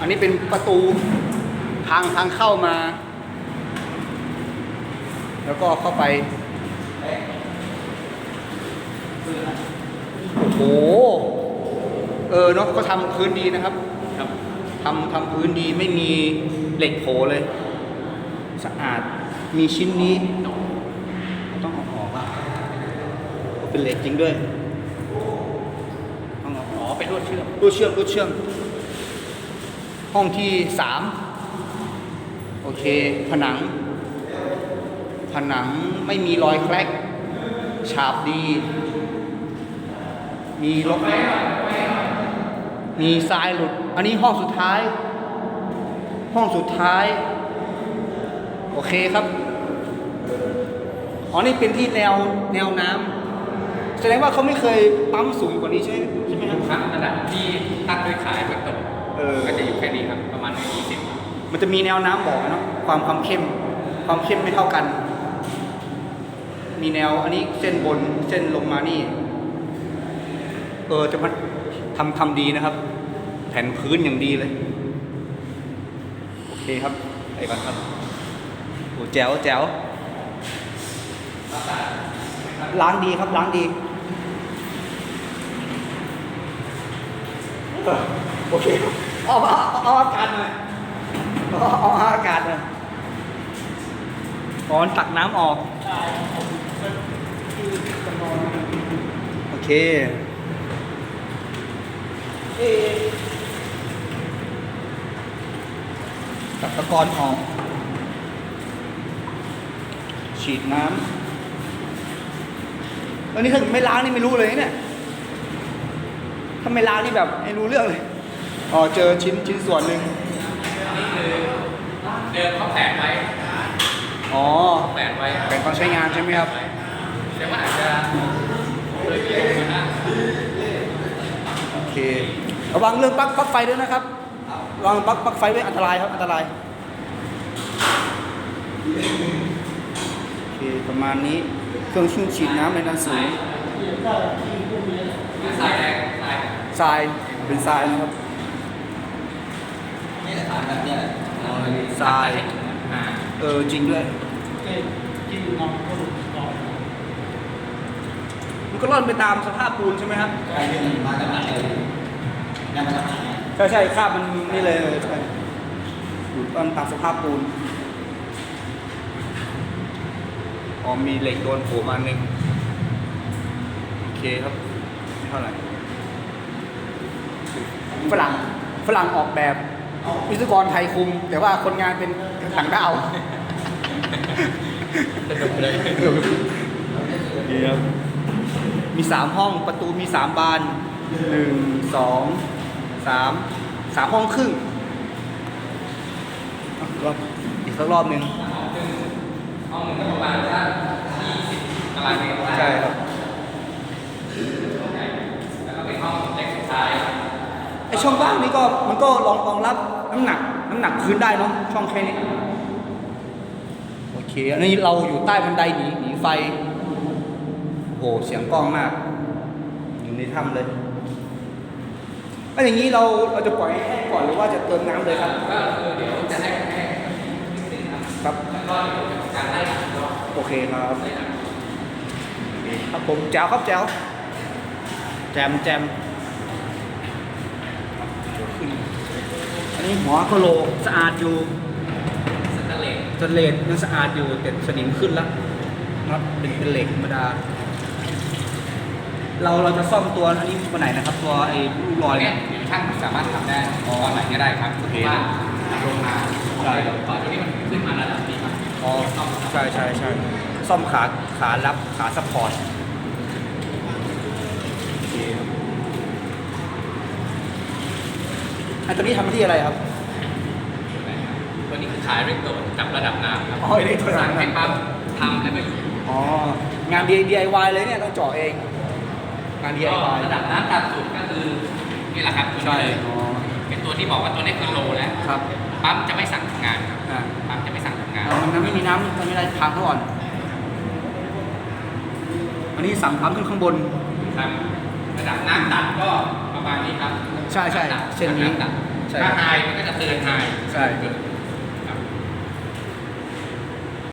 อันนี้เป็นประตูทางทางเข้ามา แล้วก็เข้าไป โอ้โห เออเนาะก็ทำพื้นดีนะครับครับทำทำพื้นดีไม่มีเหล็กโผล่เลย สะอาดมีชิ้นนี้ต้องเอาออกอะเป็นเหล็กจริงด้วยต้องเอาออ๋อกอเป็นลวดเชื่อมรูดเชื่อมรูดเชื่อม ห้องที่สามโอเค ผนัง ผนังไม่มีรอยแคลกฉาบดี มีลบมีทรายหลุด อันนี้ห้องสุดท้าย ห้องสุดท้าย โอเคครับอ๋อนี่เป็นที่แนวแนวน้ำแสดงว่าเขาไม่เคยปั๊มสูงกว่านี้ใช่ไหมใช่ไหมครับครับระดับที่ตั้งด้วยขายเบื้องต้น เออ ก็จะอยู่แค่นี้ครับ ประมาณยี่สิบมันจะมีแนวน้ำบอกเนาะความความเข้ม ความเข้มไม่เท่ากัน มีแนวอันนี้เส้นบนเส้นลงมานี่ เออจะมันทำทำดีนะครับ แผ่นพื้นอย่างดีเลย โอเคครับไปก่อนครับโอ้แจ๋วแจ๋วล้างดีครับล้างดีเออโอเคเอา อาเอาเอาอากาศหน่อยออาเอากาศหน่อยก่อนตักน้ำออกโอเคเอ๊ะตักตะกอนออก ฉีดน้ำแล้วนี่ถ้าไม่ล้างนี่ไม่รู้เลยเนี่ยถ้าไม่ล้างนี่แบบไม่รู้เรื่องเลย อ๋อเจอชิ้นชิ้นส่วนหนึ่งนี่คือเดิมเขาแผนไว้อ๋อแผนไว้เป็นตอนใช้งานใช่ไหมครับแต่ว่าอาจจะเลยเกี่ยวกันนะโอเคระวังเรื่องปลั๊กปลั๊กไฟด้วยนะครับระวังปลั๊กปลั๊กไฟด้วยอันตรายครับอันตรายโอเคประมาณนี้เครื่องชุ่มฉีดน้ำในนั้นสูงสายแดงสายทรายเป็นทรายนะครับ นี่แหละสายแบบนี้แหละทราย อ่าเออจริงด้วยมันก็ร่อนไปตามสภาพปูนใช่ไหมครับ ใช่ที่มันมาจากไหนเลยยังมาจากไหนใช่ใช่คราบมันนี่เลยใช่อยู่ต้นตามสภาพปูน อ๋อมีเหล็กโดนโผล่มาหนึ่งโอเคครับไม่เท่าไหร่ ฝรั่งฝรั่งออกแบบ วิศวกรไทยคุม แต่ว่าคนงานเป็นต่างด้าวสนุกเลยดีครับมีสามห้องประตูมีสามบานหนึ่งสองสามสามห้องครึ่งอะรอบอีกสักรอบหนึ่งห้องหนึงก็ประมาณสักยี่สิบตารางเมตรได้ ใช่ครับ แล้วก็เป็นห้องเล็กสุดท้าย ไอช่องว่างนี้ก็มันก็รองรองรับน้ำหนักน้ำหนักพื้นได้เนาะช่องแค่นี้โอเคอันนี้เราอยู่ใต้บันไดหนีหนีไฟโอ้โหเสียงกล้องมากอยู่ในถ้ำเลยแล้วอย่างนี้เราเราจะปล่อยให้แห้งก่อนหรือว่าจะเติมน้ำเลยครับก็คือเดี๋ยวจะให้ให้นิดนึงครับครับแล้วก็เดี๋ยวจะทำการไล่หลังรอบโอเคครับครับผมแจ๋วครับแจ๋วแจมแจมเดี๋ยวขึ้นอั นนี้หัวโคโลสะอาดอยู่สแตนเลสจนเลนยังสะอาดอยู่แต่สนิมขึ้นแล้วน็อตเป็นเป็นเหล็กธรรมดา เราเราจะซ่อมตัวอันนี้ตัวไหนนะครับ ตัวไอ้ลูกรอยเนี่เนี่ยยช่างสามารถทำได้ตอนไหนก็ได้ครับโอเคว่าลงมาใช่ตอนนี้มันขึ้นมาระดับนี้ครับอ๋อใช่ใช่ใช่ซ่อมขาขารับขาซัพพอร์ตโอเคครับ อันตัวนี้ทำหน้าที่อะไรครับตัวนี้คือขายเร่งโดดจับระดับน้ำครับอ๋อเร่งโดดสั่งให้ปั๊มทำแล้วก็อยู่อ๋องาน DIY เลยเนี่ยต้องเจาะเอง งาน ก็ DIY ระดับน้ำต่ำสุดก็คือนี่แหละครับตัวใช่นี้เลยอ๋อเป็นตัวที่บอกว่าตัวนี้คือโลแล้วครับปั๊มจะไม่สั่งทำงานครับอ่าปั๊มจะไม่สั่งทำงาน เอามันไม่มีน้ำมันไม่ได้พังก่อน อันนี้สั่งพังขึ้นข้างบน ครับ ระดับน้ำตัดก็ประมาณนี้ครับใช่ใช่ำตัดเช่นนี้ำตัดเใช่ ถ้าไฮมันก็จะเตือนไฮใช่ เกิด